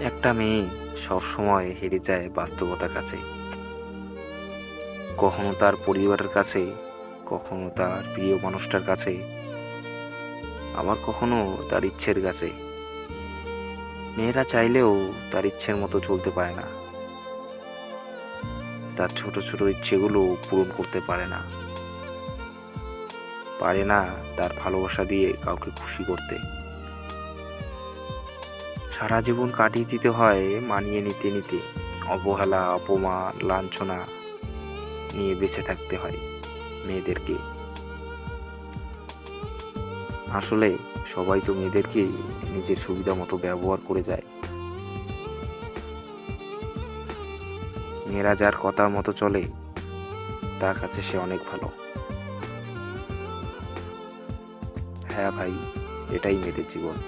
একটা মেয়ে সবসময় হেরে যায় বাস্তবতার কাছে। কখনো তার পরিবারের কাছে, কখনো তার প্রিয় মানুষটার কাছে, আবার কখনো তার ইচ্ছের কাছে। মেয়েরা চাইলেও তার ইচ্ছের মতো চলতে পারে না। তার ছোট ছোট ইচ্ছেগুলো পূরণ করতে পারে না। পারে না তার ভালোবাসা দিয়ে কাউকে খুশি করতে। সারা জীবন কাটিয়ে দিতে হয়, মানিয়ে নিতে নিতে। অবহেলা, অপমান, লাঞ্ছনা নিয়ে বেঁচে থাকতে হয় মেয়েদেরকে। আসলে সবাই তো মেয়েদেরকে নিজের সুবিধা মতো ব্যবহার করে যায়। মেয়েরা যার কথার মতো চলে, তার কাছে সে অনেক ভালো। হ্যাঁ ভাই, এটাই মেয়েদের জীবন।